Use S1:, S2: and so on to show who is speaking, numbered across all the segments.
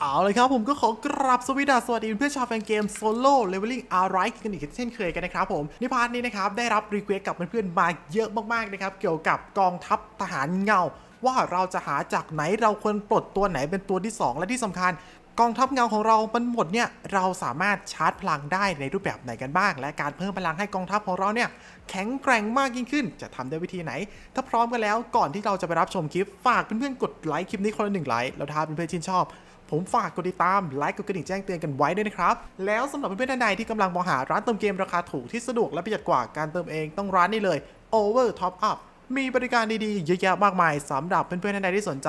S1: เอาเลยครับผมก็ขอกราบสวัสดีสวัสดีเพื่อนชาวแฟนเกมโซโล่เลเวลลิ่งอาร์ไรกันอีกเช่นเคยกันนะครับผมในพาร์ทนี้นะครับ ได้รับรีเควสกับเพื่อนๆมาเยอะมากๆนะครับ เกี่ยวกับกองทัพทหารเงา ว่าเราจะหาจากไหนเราควรปลดตัวไหนเป็นตัวที่ 2 และที่สำคัญกองทัพเงาของเรา มันหมดเนี่ย เราสามารถชาร์จพลังได้ในรูปแบบไหนกันบ้าง และการเพิ่มพลังให้กองทัพของเราเนี่ย แข็งแกร่งมากยิ่งขึ้น จะทำด้วยวิธีไหน ถ้าพร้อมกันแล้ว ก่อนที่เราจะไปรับชมคลิป ฝากเพื่อนๆ กดไลค์คลิปนี้คนละหนึ่งไลค์ แล้วถ้าเพื่อนๆชื่นชอบ ผมฝากกดติดตาม ไลค์กดกระดิ่งแจ้งเตือนกันไว้ด้วยนะครับ แล้วสำหรับเพื่อนๆท่านใดที่กำลังมองหาร้านเติมเกมราคาถูกที่สะดวกและประหยัดกว่าการเติมเองต้องร้านนี้เลย Over Top Up มีบริการดีๆ เยอะแยะมากมายสำหรับเพื่อนๆท่านใดที่สนใจ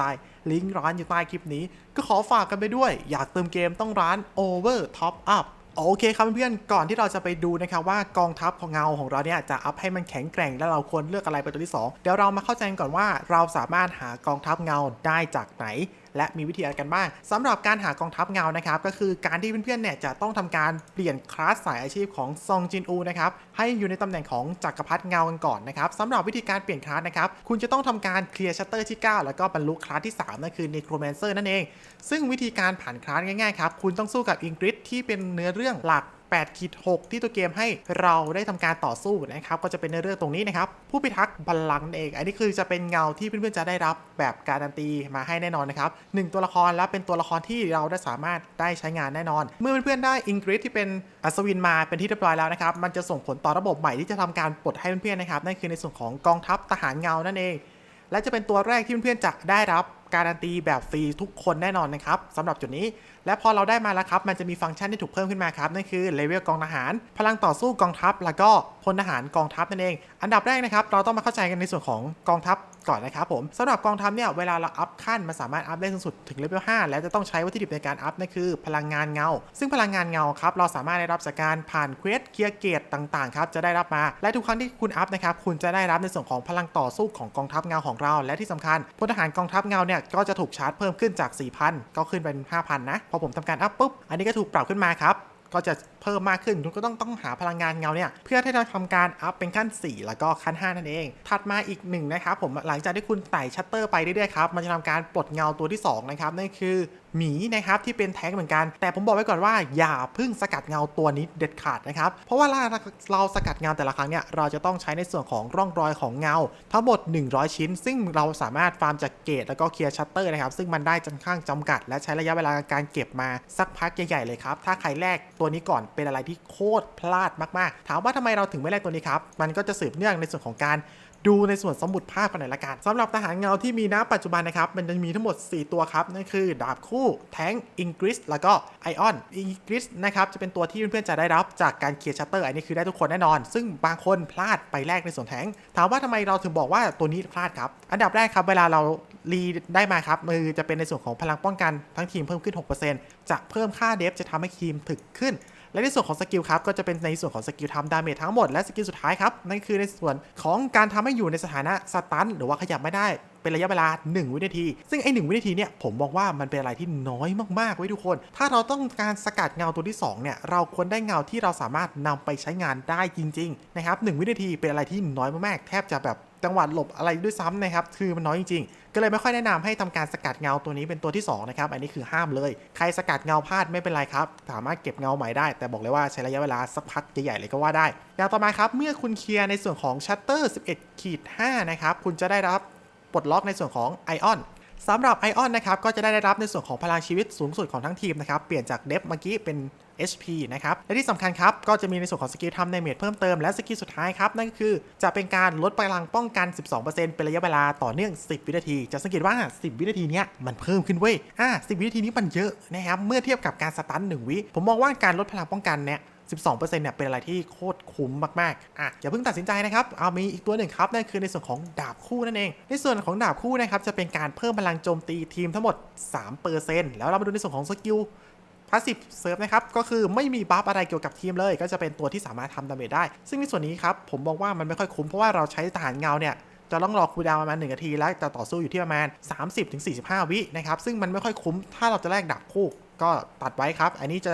S1: ลิงก์ร้านอยู่ใต้คลิปนี้ ก็ขอฝากกันไปด้วย อยากเติมเกมต้องร้าน Over Top Up โอเคครับเพื่อนๆก่อนที่เราจะไปดูนะครับว่ากองทัพของเงาของเราเนี่ยจะอัพให้มันแข็งแกร่งและเราควรเลือกอะไรเป็นตัวที่ 2 เดี๋ยวเรามาเข้าใจกันก่อนว่าเราสามารถหากองทัพเงาได้จากไหนและมีวิธีอะไรกันบ้างสำหรับการหากองทัพเงานะครับ ก็คือการที่เพื่อนๆเนี่ยจะต้องทำการเปลี่ยนคลาสสายอาชีพของซองจินอูนะครับให้อยู่ในตำแหน่งของจักรพรรดิเงากันก่อนนะครับสำหรับวิธีการเปลี่ยนคลาสนะครับคุณจะต้องทำการเคลียร์ชัตเตอร์ที่ 9 แล้วก็บรรลุคลาสที่3นั่นคือเนโครแมนเซอร์นั่นเอง ซึ่งวิธีการผ่านคลาสง่ายๆครับคุณต้องสู้กับอิงกริดที่เป็นเนื้อเรื่องหลัก 8ขีด6ที่ตัวเกมให้เราได้ทำการต่อสู้นะครับก็จะเป็นในเรื่องตรงนี้นะครับผู้พิทักษ์บัลลังก์เอง อันนี้คือจะเป็นเงาที่เพื่อนๆจะได้รับแบบการันตีมาให้แน่นอนนะครับหนึ่งตัวละครและเป็นตัวละครที่เราได้สามารถได้ใช้งานแน่นอน เมื่อเพื่อนๆได้อิงกริดที่เป็นอัศวินมาเป็นที่เรียบร้อยแล้วนะครับมันจะส่งผลต่อระบบใหม่ที่จะทำการปลดให้เพื่อนๆนะครับนั่นคือในส่วนของกองทัพทหารเงานั่นเองและจะเป็นตัวแรกที่เพื่อนๆจะได้รับ การันตีแบบฟรีทุกคนแน่นอนนะครับสำหรับจุดนี้ และพอเราได้มาแล้วครับมันจะมีฟังก์ชันที่ถูกเพิ่มขึ้นมาครับนั่นคือเลเวลกองทหาร พลังต่อสู้กองทัพ แล้วก็พลทหารกองทัพนั่นเอง อันดับแรกนะครับเราต้องมาเข้าใจกันในส่วนของกองทัพ ก่อนนะครับผมสำหรับกองทัพเนี่ยเวลาเราอัพขั้นมันสามารถอัพได้สูงสุดถึงเลเวล5และจะต้องใช้วัตถุดิบในการอัพนั่นคือ พลังงานเงา ซึ่งพลังงานเงาครับเราสามารถได้รับจากการผ่านเควสเคลียร์เกตต่างๆครับจะได้รับมา และทุกครั้งที่คุณอัพนะครับคุณจะได้รับในส่วนของพลังต่อสู้ของกองทัพเงาของเรา และที่สำคัญพลทหารกองทัพเงาเนี่ยก็จะถูกชาร์จเพิ่มขึ้นจาก 4,000 ก็ขึ้นเป็น 5,000 นะ พอผมทำการอัพปุ๊บอันนี้ก็ถูกปรับขึ้นมาครับก็จะเพิ่มมากขึ้นคุณก็ต้องต้องหาพลังงานเงาเนี่ยเพื่อที่จะทำการอัพเป็นขั้น 4 แล้วก็ขั้น 5 นั่นเอง ถัดมาอีกหนึ่งนะครับผมหลังจากที่คุณไต่ชัตเตอร์ไปเรื่อยๆครับมันจะทำการปลดเงาตัวที่2นะครับนั่นคือหมีนะครับที่เป็นแท้งเหมือนกัน แต่ผมบอกไว้ก่อนว่าอย่าพึ่งสกัดเงาตัวนี้เด็ดขาดนะครับเพราะว่าเราเราสกัดเงาแต่ละครั้งเนี่ยเราจะต้องใช้ในส่วนของร่องรอยของเงา ทั้งหมด 100 ชิ้น ซึ่งเราสามารถฟาร์มจากเกตแล้วก็เคลียร์ชัตเตอร์นะครับซึ่งมันได้ค่อนข้างจำกัด และใช้ระยะเวลาการเก็บมาสักพักใหญ่ๆเลยครับถ้าใครแรกตัวนี้ก่อนเป็นอะไรที่โคตรพลาดมากๆ ถามว่าทำไมเราถึงไม่แลกตัวนี้ครับ มันก็จะสืบเนื่องในส่วนของการดูในส่วนสมุดภาพกันหน่อยละกันสำหรับทหารเงาที่มีณปัจจุบันนะครับ มันจะมีทั้งหมด 4 ตัวครับ นั่นคือ ดาบคู่ แทงอิงกริสแล้วก็ไอออนอิงกริสนะครับ จะเป็นตัวที่เพื่อนๆจะได้รับจากการเคลียร์ชัตเตอร์ อันนี้คือได้ทุกคนแน่นอน ซึ่งบางคนพลาดไปแรกในส่วนแทงถามว่าทำไมเราถึงบอกว่าตัวนี้พลาดครับ อันดับแรกครับ เวลาเรารีได้มาครับมือจะเป็นในส่วนของพลังป้องกันทั้งทีมเพิ่มขึ้น 6%จะเพิ่มค่าเดฟจะทำให้ทีมถึกขึ้น และในส่วนของสกิลครับก็จะเป็นในส่วนของสกิลทำดาเมจทั้งหมดและสกิลสุดท้ายครับนั่นคือในส่วนของการทำให้อยู่ในสถานะสตันหรือว่าขยับไม่ได้เป็นระยะเวลา 1 วินาที ซึ่งไอ้หวินาทีเนี่ยผมบอกว่ามันเป็นอะไรที่น้อยมากๆไว้ทุกคน ถ้าเราต้องการสกัดเงาตัวที่2เนี่ยเราควรได้เงาที่เราสามารถนำไปใช้งานได้จริงๆนะครับหวินาทีเป็นอะไรที่น้อยมากๆแทบจะแบบ จังหวะหลบอะไรด้วยซ้ำนะครับ คือมันน้อยจริงๆ ก็เลยไม่ค่อยแนะนำให้ทำการสกัดเงาตัวนี้เป็นตัวที่2นะครับ อันนี้คือห้ามเลย ใครสกัดเงาพลาดไม่เป็นไรครับ สามารถเก็บเงาใหม่ได้ แต่บอกเลยว่าใช้ระยะเวลาสักพักใหญ่ๆเลยก็ว่าได้ อย่างต่อมาครับ เมื่อคุณเคลียร์ในส่วนของชัตเตอร์11ขีด5นะครับ คุณจะได้รับปลดล็อกในส่วนของไอออนสำหรับไอออนนะครับ ก็จะได้รับในส่วนของพลังชีวิตสูงสุดของทั้งทีมนะครับ เปลี่ยนจากเดฟเมื่อกี้เป็น HP นะครับ และที่สำคัญครับ ก็จะมีในส่วนของสกิลทำในเมจเพิ่มเติม และสกิลสุดท้ายครับ นั่นก็คือจะเป็นการลดพลังป้องกัน 12%เป็นระยะเวลาต่อเนื่อง 10 วินาที จะสังเกตว่า 10 วินาทีเนี้ยมันเพิ่มขึ้นเว้ย อ่า10 วินาทีนี้มันเยอะนะครับ เมื่อเทียบกับการสตัน1วิ ผมมองว่าการลดพลังป้องกันเนี่ย12%เนี่ยเป็นอะไรที่โคตรคุ้มมากๆ อะอย่าเพิ่งตัดสินใจนะครับ เอามีอีกตัวหนึ่งครับ นั่นคือในส่วนของดาบคู่นั่นเอง ในส่วนของดาบคู่นะครับจะเป็นการเพิ่มพลังโจมตีทีมทั้งหมด 3%แล้วเรามาดูในส่วนของสกิล พาสซีฟเซิร์ฟนะครับก็คือไม่มีบัฟอะไรเกี่ยวกับทีมเลย ก็จะเป็นตัวที่สามารถทำดาเมจได้ ซึ่งในส่วนนี้ครับผมบอกว่ามันไม่ค่อยคุ้มเพราะว่าเราใช้ทหารเงาเนี่ยจะต้องรอคูลดาวประมาณ1นาที และจะต่อสู้อยู่ที่ประมาณ 30-45 วินะครับซึ่งมันไม่ค่อยคุ้มถ้าเราจะแลกดาบคู่ก็ตัดไว้ครับ อันนี้จะ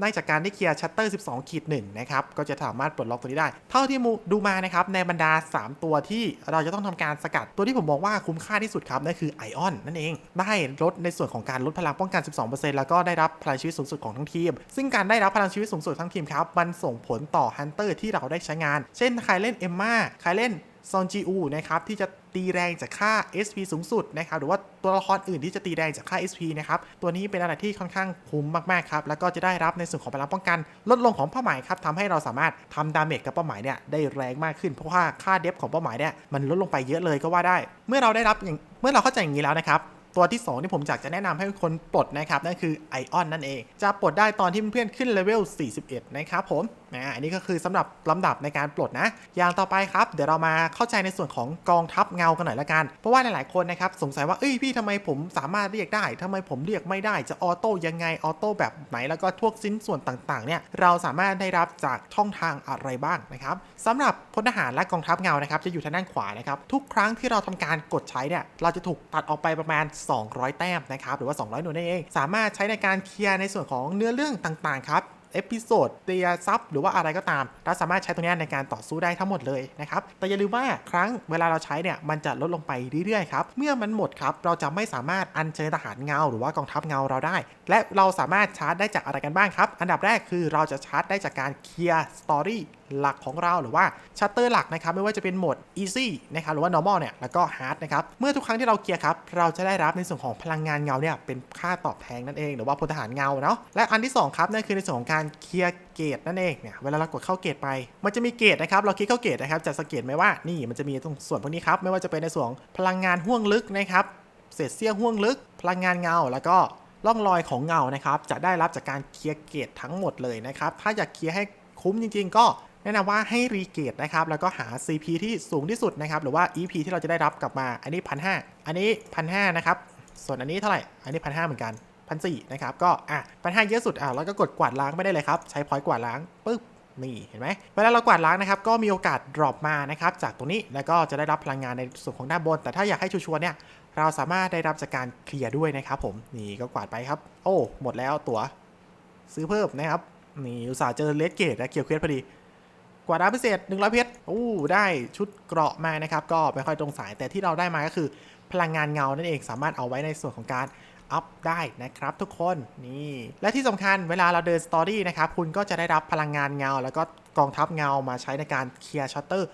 S1: ได้จากการได้เคลียร์ชัตเตอร์12ขีด1นะครับ ก็จะสามารถปลดล็อกตัวนี้ได้ เท่าที่ดูมานะครับ ในบรรดา 3 ตัวที่เราจะต้องทำการสกัด ตัวที่ผมมองว่าคุ้มค่าที่สุดครับ นั่นคือไอออนนั่นเอง ได้ลดในส่วนของการลดพลังป้องกัน 12%แล้วก็ได้รับพลังชีวิตสูงสุดของทั้งทีม ซึ่งการได้รับพลังชีวิตสูงสุดทั้งทีมครับ มันส่งผลต่อฮันเตอร์ที่เราได้ใช้งาน เช่นใครเล่นเอมมาใครเล่น ซอนจีอูนะครับที่จะตีแรงจากค่า SP สูงสุดนะครับหรือว่าตัวละครอื่นที่จะตีแรงจากค่า SP นะครับตัวนี้เป็นอะไรที่ค่อนข้างคุ้มมากๆครับแล้วก็จะได้รับในส่วนของพลังป้องกัน ลดลงของเป้าหมายครับทำให้เราสามารถทำดาเมจกับเป้าหมายเนี่ยได้แรงมากขึ้นเพราะว่าค่าเดฟของเป้าหมายเนี่ยมันลดลงไปเยอะเลยก็ว่าได้ เมื่อเราได้รับอย่างเมื่อเราเข้าใจอย่างนี้แล้วนะครับตัวที่ 2 ที่ผมอยากจะแนะนำให้คนปลดนะครับนั่นคือไอออนนั่นเอง จะปลดได้ตอนที่เพื่อนๆขึ้นเลเวล41 นะครับผม นะอันนี้ก็คือสำหรับลำดับในการปลดนะ อย่างต่อไปครับ เดี๋ยวเรามาเข้าใจในส่วนของกองทัพเงากันหน่อยละกัน เพราะว่าหลายๆคนนะครับสงสัยว่าเอ้ยพี่ทำไมผมสามารถเรียกได้ทำไมผมเรียกไม่ได้จะออโต้ยังไงออโต้แบบไหนแล้วก็พวกชิ้นส่วนต่างๆเนี่ยเราสามารถได้รับจากช่องทางอะไรบ้างนะครับสำหรับพลทหารและกองทัพเงานะครับจะอยู่ทางด้านขวานะครับทุกครั้งที่เราทำการกดใช้เนี่ยเราจะถูกตัดออกไปประมาณ 200 แต้มนะครับหรือว่า 200 หน่วยนั่นเอง สามารถใช้ในการเคลียร์ในส่วนของเนื้อเรื่องต่างๆครับ เอพิโซดเตียซับหรือว่าอะไรก็ตาม เราสามารถใช้ตรงนี้ในการต่อสู้ได้ทั้งหมดเลยนะครับแต่อย่าลืมว่าครั้งเวลาเราใช้เนี่ยมันจะลดลงไปเรื่อยๆครับเมื่อมันหมดครับเราจะไม่สามารถอัญเชิญทหารเงาหรือว่ากองทัพเงาเราได้ และเราสามารถชาร์จได้จากอะไรกันบ้างครับ อันดับแรกคือเราจะชาร์จได้จากการเคลียร์สตอรี่หลักของเราหรือว่าชัตเตอร์หลักนะครับไม่ว่าจะเป็นโหมด easy นะครับหรือว่า normal เนี่ยแล้วก็ hard นะครับเมื่อทุกครั้งที่เราเคลียร์ครับเราจะได้รับในส่วนของพลังงานเงาเนี่ยเป็นค่าตอบแทนนั่นเอง หรือว่าพลทหารเงาเนาะและอันที่สองครับนั่นคือในส่วนของการการเคลียร์เกตนั่นเองเนี่ยเวลาเรากดเข้าเกตไป มันจะมีเกตนะครับเราคลิกเข้าเกตนะครับจะสังเกตไหมว่านี่มันจะมีตรงส่วนพวกนี้ครับไม่ว่าจะเป็นในส่วนพลังงานห่วงลึกนะครับเศษเสี้ยวห่วงลึก พลังงานเงา แล้วก็ร่องรอยของเงานะครับจะได้รับจากการเคลียร์เกตทั้งหมดเลยนะครับถ้าอยากเคลียร์ให้คุ้มจริง ๆ ก็แนะนำว่าให้รีเกตนะครับ แล้วก็หา CP ที่สูงที่สุดนะครับ หรือว่า EP ที่เราจะได้รับกลับมา อันนี้พันหอันนี้พันหนะครับ ส่วนอันนี้เท่าไหร่ อันนี้พันหเหมือนกัน พันสนะครับ ก็อะพันห้าเยอะสุดอะแล้วก็กดกวาดล้างไม่ได้เลยครับ ใช้พอยต์กวาดล้างปึ๊บนี่เห็นไหมเวลาเรากวาดล้างนะครับก็มีโอกาสดรอปมานะครับจากตรงนี้แล้วก็จะได้รับพลังงานในส่วนของด้านบน แต่ถ้าอยากให้ชัวร์เนี่ยเราสามารถได้รับจากการเคลียร์ด้วยนะครับผมนี่ก็กวาดไปครับ โอ้หมดแล้วตั๋วซื้อเพิ่มนะครับนี่อุตส่าห์เจอเลสเกตและเกียวเควสพอดี กวาดาพิเศษ100เพชรโอ้ได้ชุดเกราะมานะครับก็ไม่ค่อยตรงสายแต่ที่เราได้มาก็คือ พลังงานเงานั่นเองสามารถเอาไว้ในส่วนของการ อัพได้นะครับทุกคนนี่และที่สำคัญเวลาเราเดินสตอรี่นะครับคุณก็จะได้รับพลังงานเงา แล้วก็กองทัพเงามาใช้ในการเคลียร์ชัตเตอร์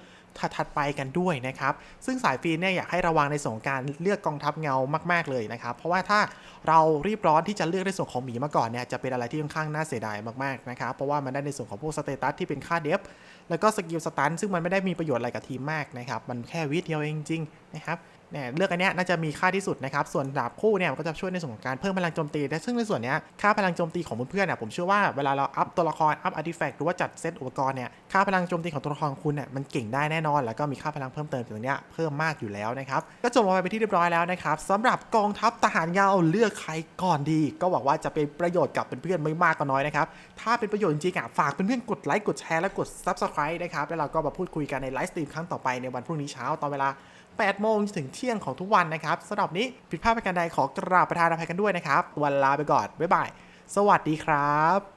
S1: ถัดไปกันด้วยนะครับ ซึ่งสายฟีนเนี่ยอยากให้ระวังในส่วนของการเลือกกองทัพเงามาก ๆเลยนะครับ เพราะว่าถ้าเรารีบร้อนที่จะเลือกในส่วนของหมีมาก่อนเนี่ยจะเป็นอะไรที่ค่อนข้างน่าเสียดายมากๆนะครับ เพราะว่ามันได้ในส่วนของพวกสเตตัสที่เป็นค่าเดฟแล้วก็สกิลสตันซึ่งมันไม่ได้มีประโยชน์อะไรกับทีมมากนะครับ มันแค่วิทย์เดียวเองจริงนะครับ เนี่ยเลือกอันเนี้ยน่าจะมีค่าที่สุดนะครับ ส่วนดาบคู่เนี่ยก็จะช่วยในส่วนของการเพิ่มพลังโจมตีและซึ่งในส่วนเนี้ยค่าพลังโจมตีของเพื่อนๆเนี่ยผมเชื่อว่าเวลาเราอัพตัวละครอัพอาร์ติแฟกต์หรือว่าจัดเซตอุปกรณ์เนี่ยค่าพลังโจมตีของตัวละครคุณเนี่ยมันเก่งได้แน่นอน แล้วก็มีค่าพลังเพิ่มเติมตรงเนี้ยเพิ่มมากอยู่แล้วนะครับก็จบลงไปเป็นที่เรียบร้อยแล้วนะครับสำหรับกองทัพทหารเงาเลือกใครก่อนดี ก็หวังว่าจะเป็นประโยชน์กับเพื่อนๆไม่มากก็น้อยนะครับถ้าเป็นประโยชน์จริงๆอะฝากเพื่อนๆกดไลค์กดแชร์และกด Subscribe นะครับแล้วเราก็มาพูดคุยกันในไลฟ์สตรีมครั้งต่อไปในวันพรุ่งนี้เช้าตอนเวลา 8 โมงถึงเที่ยงของทุกวันนะครับสำหรับนี้ผิดพลาดประการใดขอกราบประทานอภัยกันด้วยนะครับ วันลาไปก่อน บ๊ายบาย สวัสดีครับ